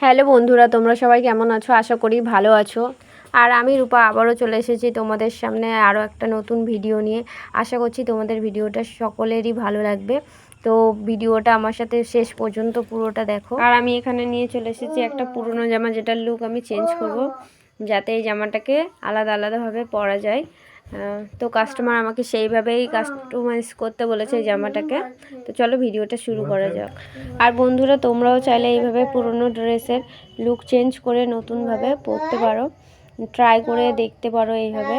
Hello বন্ধুরা, তোমরা সবাই কেমন আছো? আশা করি ভালো আছো। আর আমি রূপা, আবারও চলে এসেছি তোমাদের সামনে আরও একটা নতুন ভিডিও নিয়ে। আশা করছি তোমাদের ভিডিওটা সকলেরই ভালো লাগবে। তো ভিডিওটা আমার সাথে শেষ পর্যন্ত পুরোটা দেখো। আর আমি এখানে নিয়ে চলে এসেছি একটা পুরনো জামা, যেটার লুক আমি চেঞ্জ করব। যাতে এই জামাটাকে আলাদা আলাদাভাবে পরা যায়। তো কাস্টমার আমাকে সেইভাবেই কাস্টমাইজ করতে বলেছে এই জামাটাকে। তো চলো ভিডিওটা শুরু করা যাক। আর বন্ধুরা তোমরাও চাইলে এইভাবে পুরনো ড্রেসের লুক চেঞ্জ করে নতুনভাবে পরতে পারো। ট্রাই করে দেখতে পারো এইভাবে।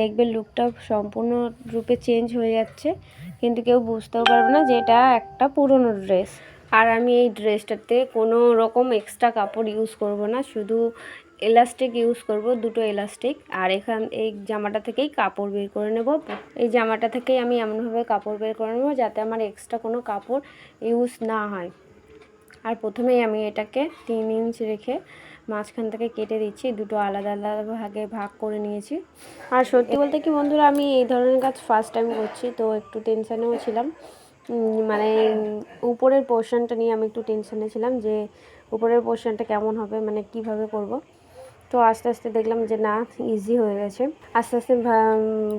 দেখবে লুকটা সম্পূর্ণ রূপে চেঞ্জ হয়ে যাচ্ছে। কিন্তু কেউ বুঝতেও পারবে না যে এটা একটা পুরনো ড্রেস আর আমি এই ড্রেসটাতে কোনো রকম এক্সট্রা কাপড় ইউজ করব না, শুধু এলাস্টিক ইউজ করব, দুটো এলাস্টিক আর এখান, এই জামাটা থেকেই কাপড় বের করে নেব। এই জামাটা থেকেই আমি এমনভাবে কাপড় বের করে নেব যাতে আমার এক্সট্রা কোনো কাপড় ইউজ না হয়। আর প্রথমেই আমি এটাকে তিন ইঞ্চ রেখে মাঝখান থেকে কেটে দিচ্ছি, দুটো আলাদা আলাদা ভাগে ভাগ করে নিয়েছি। আর সত্যি বলতে কি বন্ধুরা, আমি এই ধরনের কাজ ফার্স্ট টাইম করছি, তো একটু টেনশানেও ছিলাম। মানে উপরের পোর্শনটা নিয়ে আমি একটু টেনশনে ছিলাম যে উপরের পোর্শনটা কেমন হবে মানে কীভাবে করব। তো আস্তে আস্তে দেখলাম যে না ইজি হয়ে গেছে। আস্তে আস্তে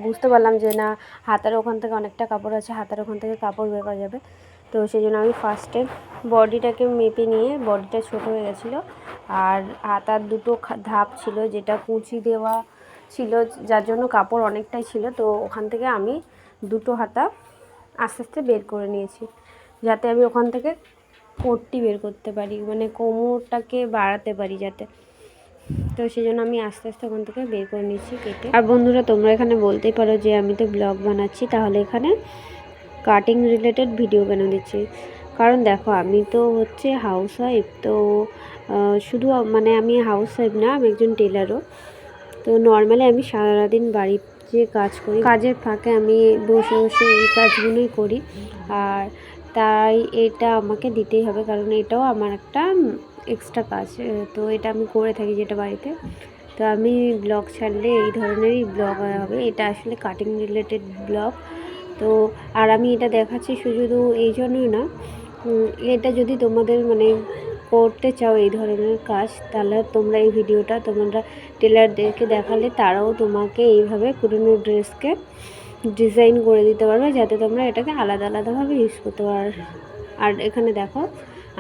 বুঝতে পারলাম যে না, হাতের ওখান থেকে অনেকটা কাপড় আছে, হাতের ওখান থেকে কাপড় বের করা যাবে। তো সেই জন্য আমি ফার্স্টে বডিটাকে মেপে নিয়ে, বডিটা ছোট হয়ে গেছিল। আর হাতার দুটো ধাপ ছিল, যেটা কুচি দেওয়া ছিল, যার জন্য কাপড় অনেকটাই ছিল। তো ওখান থেকে আমি দুটো হাতা আস্তে আস্তে বের করে নিয়েছি। যাতে আমি ওখান থেকে কোটটি বের করতে পারি মানে কোমরটাকে বাড়াতে পারি যাতে। তো সেই জন্য আমি আস্তে আস্তে ওখান থেকে বের করে নিচ্ছি কেটে। আর বন্ধুরা, তোমরা এখানে বলতেই পারো যে আমি তো ব্লগ বানাচ্ছি, তাহলে এখানে কাটিং রিলেটেড ভিডিও কেন দিচ্ছি। কারণ দেখো, আমি তো হচ্ছে হাউস ওয়াইফ তো শুধু মানে আমি হাউস ওয়াইফ না, আমি একজন টেলারও তো নর্মালি আমি সারাদিন বাড়ির যে কাজ করি, কাজের ফাঁকে আমি বসে বসে এই কাজগুলোই করি। আর তাই এটা আমাকে দিতেই হবে, কারণ এটাও আমার একটা এক্সট্রা কাজ। তো এটা আমি করে থাকি যেটা বাড়িতে। তো আমি ব্লগ ছাড়লে এই ধরনেরই ব্লগ হবে। এটা আসলে কাটিং রিলেটেড ব্লগ। তো আর আমি এটা দেখাচ্ছি শুধু এই জন্যই না। এটা যদি তোমাদের মানে করতে চাও এই ধরনের কাজ, তাহলে তোমরা এই ভিডিওটা তোমরা টেলারদেরকে দেখালে তারাও তোমাকে এইভাবে পুরনো ড্রেসকে ডিজাইন করে দিতে পারবে, যাতে তোমরা এটাকে আলাদা আলাদাভাবে ইউজ করতে পারো। আর এখানে দেখো,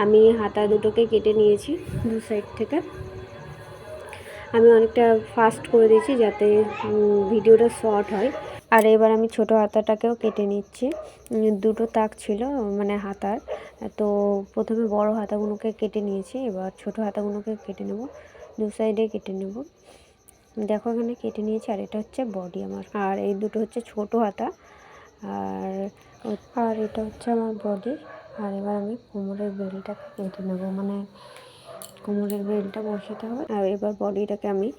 আমি হাতা দুটোকে কেটে নিয়েছি দু সাইড থেকে। আমি অনেকটা ফাস্ট করে দিয়েছি যাতে ভিডিওটা শর্ট হয়। আর এবার আমি ছোট হাতাটাকেও কেটে নিচ্ছি। দুটো তাক ছিল মানে হাতার। তো প্রথমে বড় হাতাগুলোকে কেটে নিয়েছি, এবার ছোট হাতাগুলোকে কেটে নেব। দু সাইডে কেটে নেব। দেখো এখানে কেটে নিয়েছি, আর এটা হচ্ছে বডি আমার। আর এই দুটো হচ্ছে ছোট হাতা। আর আর এটা হচ্ছে আমার বডি আর এবার আমি কোমরের বেলটাকে কেটে নেব মানে কোমরের বেলটা বসাতে হবে। আর এবার বডিটাকে আমি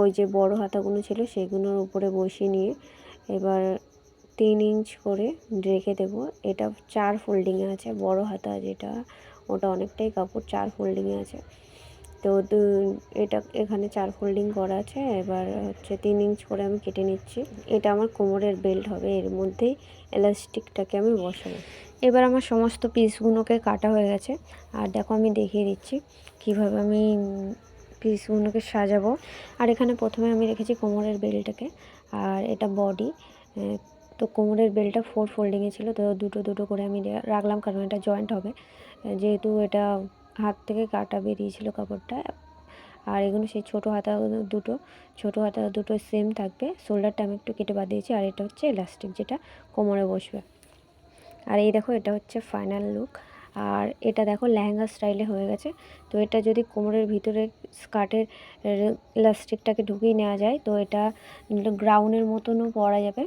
ওই যে বড় হাতাগুলো ছিল সেগুলোর উপরে বসিয়ে নিয়ে এবার তিন ইঞ্চ করে রেখে দেবো। এটা চার ফোল্ডিংয়ে আছে, বড় হাতা যেটা, ওটা অনেকটাই কাপড় চার ফোল্ডিংয়ে আছে। তো এটা এখানে চার ফোল্ডিং করা আছে, এবার হচ্ছে তিন ইঞ্চ করে আমি কেটে নিচ্ছি। এটা আমার কোমরের বেল্ট হবে, এর মধ্যেই এলাস্টিকটাকে আমি বসাবো। এবার আমার সমস্ত পিসগুলোকে কাটা হয়ে গেছে। আর দেখো আমি দেখিয়ে দিচ্ছি কীভাবে আমি পিসগুলোকে সাজাবো। আর এখানে প্রথমে আমি রেখেছি কোমরের বেলটাকে আর এটা বডি তো কোমরের বেলটা ফোর ফোল্ডিংয়ে ছিল, তো দুটো দুটো করে আমি রাখলাম, কারণ এটা জয়েন্ট হবে। যেহেতু এটা হাত থেকে কাটা বেরিয়েছিল কাপড়টা, আর এগুলো সেই ছোটো হাতা দুটো, ছোটো হাতা দুটো সেম থাকবে। শোল্ডারটা আমি একটু কেটে বাদ দিয়েছি, আর এটা হচ্ছে এলাস্টিক যেটা কোমরে বসবে। আর এই দেখো, এটা হচ্ছে ফাইনাল লুক আর এটা দেখো লেহেঙ্গা স্টাইলে হয়ে গেছে। তো এটা যদি কোমরের ভিতরে স্কার্টের ইলাস্টিকটাকে ঢুকিয়ে নেওয়া যায়, তো এটা গ্রাউনের মতনও পরা যাবে।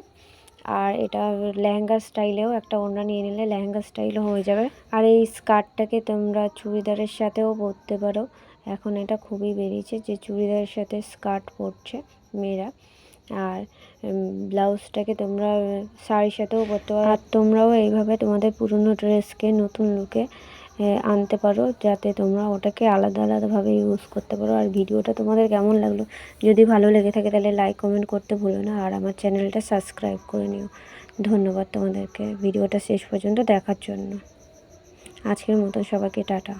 আর এটা লেহেঙ্গা স্টাইলেও একটা ওড়না নিয়ে নিলে লেহেঙ্গা স্টাইলও হয়ে যাবে। আর এই স্কার্টটাকে তোমরা চুড়িদারের সাথেও পরতে পারো। এখন এটা খুবই বেরিয়েছে যে চুড়িদারের সাথে স্কার্ট পরছে মেয়েরা। আর ব্লাউজটাকে তোমরা শাড়ির সাথেও পরতে পারো। আর তোমরাও এইভাবে তোমাদের পুরনো ড্রেসকে, নতুন লুকে আনতে পারো, যাতে তোমরা ওটাকে আলাদা আলাদাভাবে ইউজ করতে পারো। আর ভিডিওটা তোমাদের কেমন লাগল? যদি ভালো লেগে থাকে তাহলে লাইক কমেন্ট করতে ভুলো না। আর আমার চ্যানেলটা সাবস্ক্রাইব করে নিও। ধন্যবাদ তোমাদেরকে। ভিডিওটা শেষ পর্যন্ত দেখার জন্য। আজকের মতো সবাইকে টাটা।